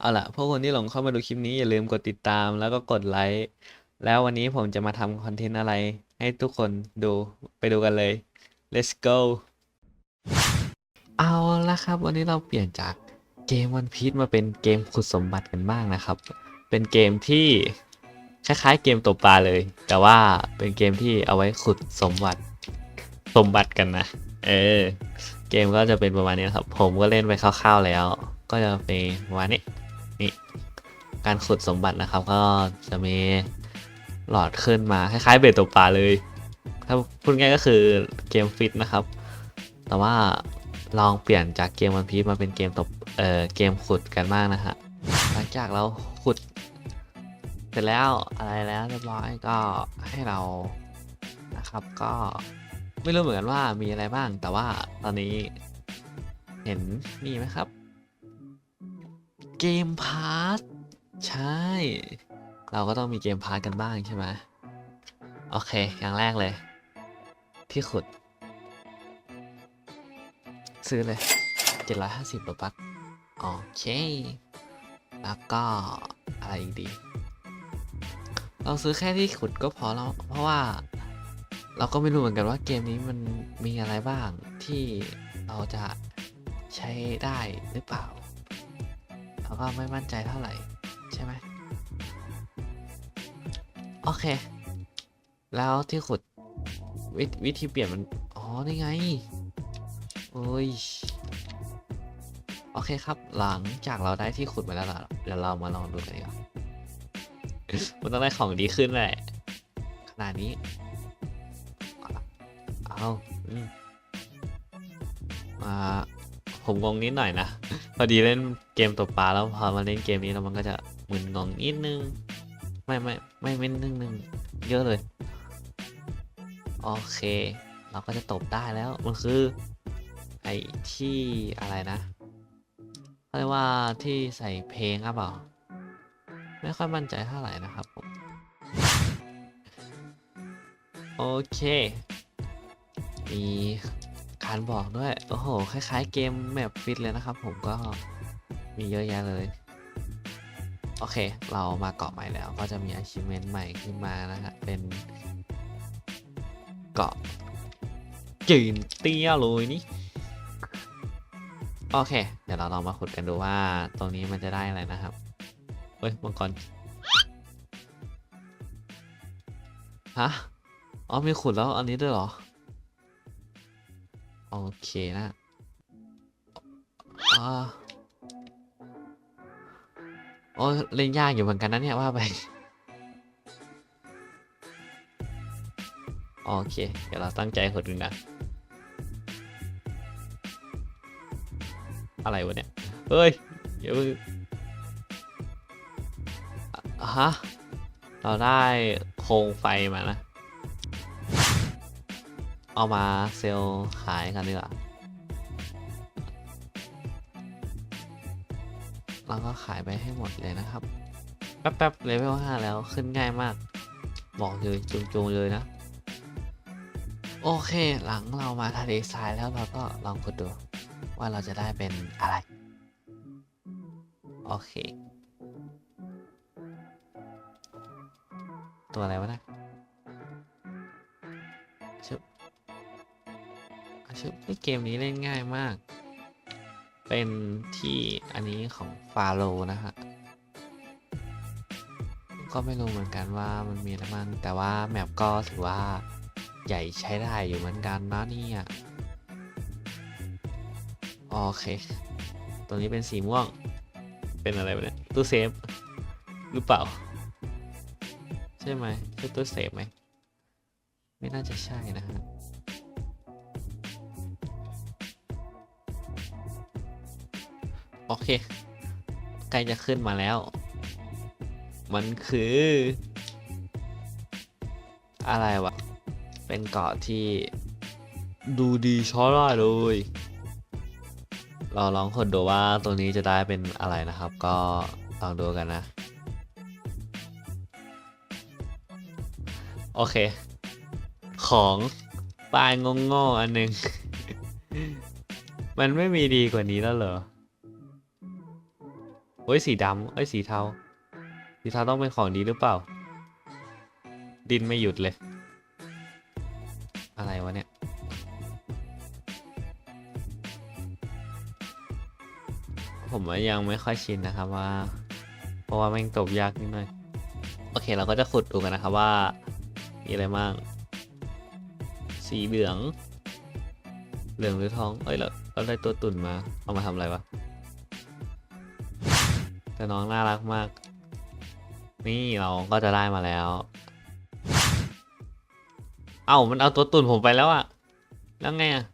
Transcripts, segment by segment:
เอาล่ะ พวกคนที่หลงเข้ามาดูคลิปนี้อย่าลืมกดติดตามแล้วก็กดไลค์แล้ววันนี้ผมจะมาทำคอนเทนต์อะไร ให้ทุกคนดูไปดูกันเลย let's go เอาละครับ วันนี้เราเปลี่ยนจากเกมวันพี e มาเป็นเกมขุดสมบัติกันบ้างนะครับ เป็นเกมที่คล้ายๆ เกมตกปลาเลย แต่ว่าเป็นเกมที่เอาไว้ขุดสมบัติสมบัติกันนะ เออ เกมก็จะเป็นประมาณนี้ครับ ผมก็เล่นไปคร่าวๆแล้ว ก็จะเป็นประมาณนี้นี่การขุดสมบัตินะครับ ก็จะมีหลอดขึ้นมาคล้ายๆเบ็ดตกปลาเลย ถ้าพูดง่ายก็คือเกมฟิตนะครับ แต่ว่าลองเปลี่ยนจากเกมวันพีมาเป็นเกมตบเอ่อเกมขุดกันบ้างนะฮะหลังจากเราขุด เสร็จแล้วอะไรแล้วเรียบร้อยก็ให้เรานะครับ ก็ไม่รู้เหมือนกันว่ามีอะไรบ้าง แต่ว่าตอนนี้เห็นมีไหมครับ เกมพาร์ทใช่ เราก็ต้องมีเกมพาร์ทกันบ้างใช่ไหมโอเค อย่างแรกเลย ที่ขุด ซื้อเลย 750โลบักโอเค แล้วก็อะไรอีกดี เราซื้อแค่ที่ขุดก็พอแล้ว เพราะว่า เราก็ไม่รู้เหมือนกันว่าเกมนี้มันมีอะไรบ้างที่เราจะใช้ได้หรือเปล่า เราก็ไม่มั่นใจเท่าไหร่ ใช่ไหมโอเค แล้วที่ขุดววิธีเปลี่ยนมัน อ๋อ นี่ไง โอ้ย โอเคครับ หลังจากเราได้ที่ขุดมาแล้วเดี๋ยวเรามาลองดูกันดีกว่ามันต้องได้ของดีขึ้นแหละ ขนาดนี้ เอาอืมอ่า ผมงงนิดหน่อยนะ พอดีเล่นเกมตกปลาแล้วพอมาเล่นเกมนี้แล้วมันก็จะมึนงงนิดนึง ไม่ไม่ไม่ไม่นึงนึงเยอะเลย โอเค เราก็จะตบได้แล้ว มันคือ ไอ้ที่อะไรนะเขาเรียกว่าที่ใส่เพลงครับเปล่า ไม่ค่อยมั่นใจเท่าไหร่นะครับผม โอเค มี การบอกด้วย โอ้โห คล้ายๆ เกมแมปฟิตเลยนะครับ ผมก็มีเยอะแยะเลย โอเค เรามาเกาะใหม่แล้ว ก็จะมี achievement ใหม่ขึ้นมานะฮะ เป็นเกาะจีนเตี้ยเลยนี่ โอเค เดี๋ยวเราลองมาขุดกันดูว่าตรงนี้มันจะได้อะไรนะครับ เฮ้ย มังกร ฮะ อ๋อ มีขุดแล้วอันนี้ด้วยเหรอ โอเคนะอ่าโอ้เล่นยากอยู่เหมือนกันนะเนี่ยว่าไป โอเค เดี๋ยวเราตั้งใจขุดดูนะ อะไรวะเนี่ย เฮ้ยเพิ่งอะฮะ เราได้โครงไฟมานะ เอามาเซลล์ขายกันดีกว่าเราก็ขายไปให้หมดเลยนะครับ แป๊บๆเลเวล5แล้วขึ้นง่ายมาก บอกเลยจุงๆเลยนะ โอเคหลังเรามาทะเลทรายแล้วเราก็ลองกดดู ว่าเราจะได้เป็นอะไร โอเค ตัวอะไรวะนะ ชึบเฮ้ยเกมนี้เล่นง่ายมาก เป็นที่อันนี้ของฟาโลนะฮะ ก็ไม่รู้เหมือนกันว่ามันมีอะไรบ้างแต่ว่าแมปก็ถือว่าใหญ่ใช้ได้อยู่เหมือนกันนะเนี่ยโอเค ตัวนี้เป็นสีม่วง เป็นอะไรวะเนี่ยตู้เซฟหรือเปล่า ใช่ไหมใช่ตู้เซฟไหม ไม่น่าจะใช่นะฮะ โอเค ใกล้จะขึ้นมาแล้ว มันคือ อะไรวะ เป็นเกาะที่ดูดีช้อได้เลย เราลองคนดูว่าตัวนี้จะได้เป็นอะไรนะครับ ก็ลองดูกันนะ โอเค ของปลายงงๆอันหนึ่ง มันไม่มีดีกว่านี้แล้วเหรอ เฮ้ยสีดำเอ้ยสีเทา สีเทาต้องเป็นของดีหรือเปล่า ดินไม่หยุดเลย อะไรวะเนี่ย ผมว่ายังไม่ค่อยชินนะครับว่า เพราะว่าแม่งตบยากนิดหน่อย โอเคเราก็จะขุดดูกันนะครับว่า มีอะไรบ้าง สีเหลือง เหลืองหรือทอง เอ้ยเราเราได้ตัวตุ่นมา เอามาทำอะไรวะ แต่น้องน่ารักมาก นี่เราก็จะได้มาแล้ว เอ้ามันเอาตัวตุ่นผมไปแล้วอะแล้วไงอะ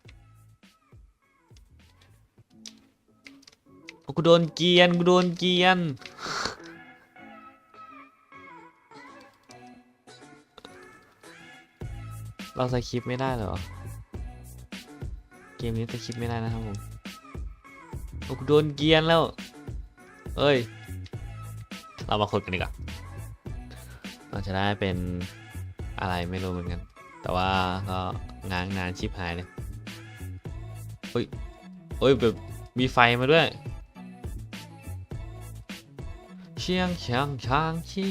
โอ้กูโดนเกียนกูโดนเกียนเราสคริปไม่ได้เหรอ เกมนี้สคริปไม่ได้นะครับผมโอ้กูโดนเกียนแล้ว เอ้ย เรามาขุดกันดีกว่าเราจะได้เป็นอะไรไม่รู้เหมือนกัน แต่ว่าก็ง้างนานชิบหายเลยเฮ้ยเฮ้ยแบบมีไฟมาด้วย เชียงเชียงช้างชี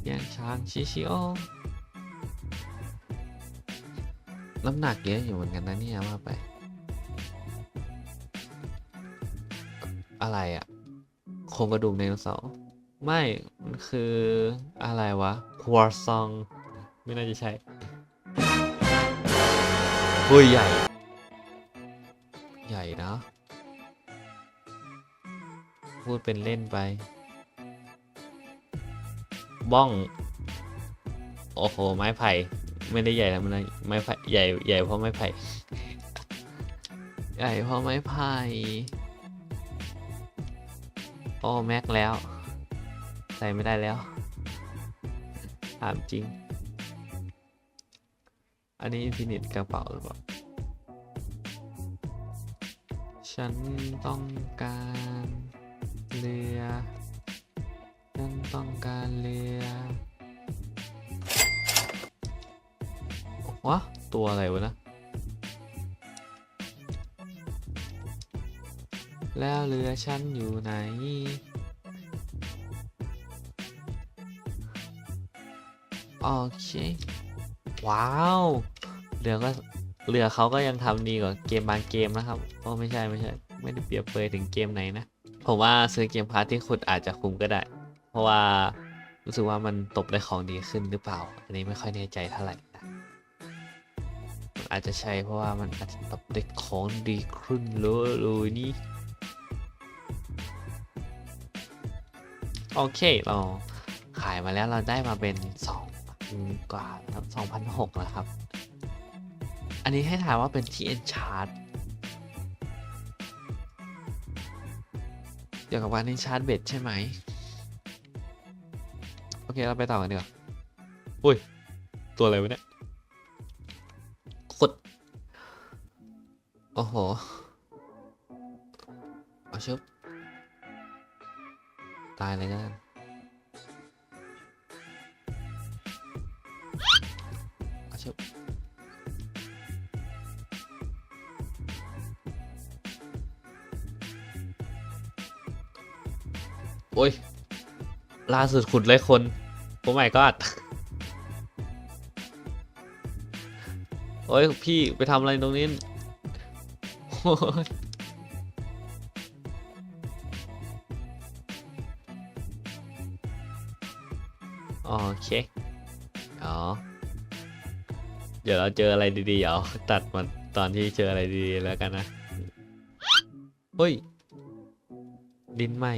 เชียงช้างชีชิโอน้ำหนักเยอะอยู่เหมือนกันนะเนี่ยว่าไป อะไรอะ โครงกระดูกไดโนเสาร์ไม่ มันคืออะไรวะครัวซอง ไม่น่าจะใช่เฮ้ยใหญ่ ใหญ่นะ พูดเป็นเล่นไป บ้อง โอ้โห ไม้ไผ่ ไม่ได้ใหญ่แล้วมันไม้ไผ่ใหญ่ใหญ่เพราะไม้ไผ่ ใหญ่เพราะไม้ไผ่ อ้แม็กแล้ว ใส่ไม่ได้แล้ว ถามจริง อันนี้อินฟินิตกระเป๋าหรือเปล่า ฉันต้องการเรือ ฉันต้องการเรือวะตัวอะไรวะนะ แล้วเรือฉันอยู่ไหน โอเค ว้าว เรือก็เรือเขาก็ยังทำดีกว่าเกมบางเกมนะครับ โอ้ไม่ใช่ไม่ใช่ ไม่ได้เปรียบเปยถึงเกมไหนนะ ผมว่าซื้อเกมพาร์ทที่ขุดอาจจะคุ้มก็ได้ เพราะว่ารู้สึกว่ามันตบได้ของดีขึ้นหรือเปล่า อันนี้ไม่ค่อยแน่ใจเท่าไหร่นะมันอาจจะใช่เพราะว่ามันอาจจะตบได้ของดีขึ้นเลยนี่ โอเคเราขายมาแล้วเราได้มาเป็น2,000กว่าครับ2,006แล้วครับ อันนี้ให้ถ่ายว่าเป็นที่ Enchant เกี่ยวกับการ Enchant เบ็ดใช่ไหม โอเค เราไปต่อกันดีกว่าอุ้ย ตัวอะไรวะเนี่ยขดโอ้โหเอาชุบ ตายเลยกันเอาชุบโอ้ย ล่าสุดขุดเลยคนโอ้ my god โอ้ย พี่ไปทำอะไรตรงนี้ โอเคอ๋อเดี๋ยวเราเจออะไรดีๆเดี๋ยวตัดมาตอนที่เจออะไรดีๆแล้วกันนะเฮ้ย ดินใหม่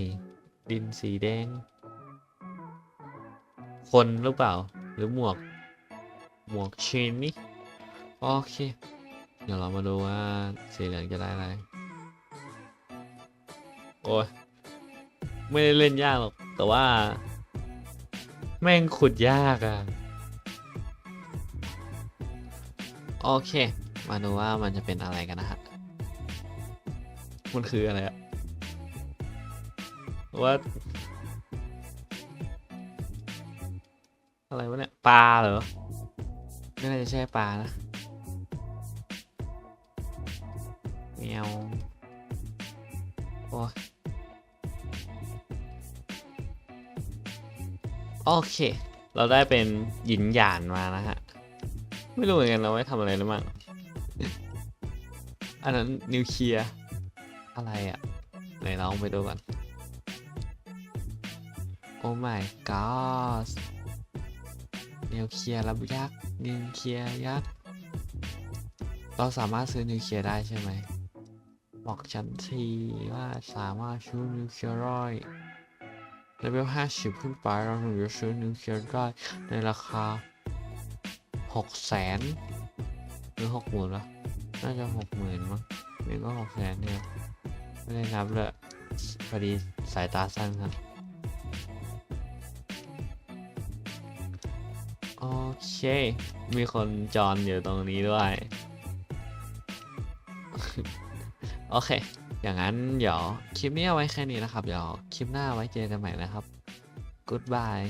ดินสีแดง คนหรือเปล่า หรือหมวก หมวกเชนนี่โอเค เดี๋ยวเรามาดูว่าสีเหลืองจะได้อะไรโอ้ยไม่ได้เล่นยากหรอก แต่ว่า แม่งขุดยากอะโอเค มาดูว่ามันจะเป็นอะไรกันนะฮะ มันคืออะไรอะว่าอะไรวะเนี่ยปลาเหรอ ไม่น่าจะใช่ปลานะแมวโอ้ย โอเค เราได้เป็นหยินหยานมานะฮะ ไม่รู้เหมือนกันเราไว้ทำอะไรหรือมั้งอันนั้นนิวเคลียร์อะไรอะ่ะไหนลองไปดูก่อนโอ้ my god นิวเคลียร์รับยักษ์นิวเคลียร์ยักษ์เราสามารถซื้อนิวเคลียร์ได้ใช่ไหม บอกฉันทีว่าสามารถซื้อนิวเคลียร์ได้ เลเวล 50 ขึ้นไปเราถึงจะซื้อนิวเคลียร์ได้ในราคา6แสนหรือ6หมื่นวะน่าจะ6หมื่นมั้งนี่ก็6แสนเนี่ยไม่ได้นับเลยพอดีสายตาสั้นครับโอเค มีคนจอนอยู่ตรงนี้ด้วย โอเค อย่างนั้นเดี๋ยวคลิปนี้เอาไว้แค่นี้นะครับ เดี๋ยวคลิปหน้าไว้เจอกันใหม่นะครับ Goodbye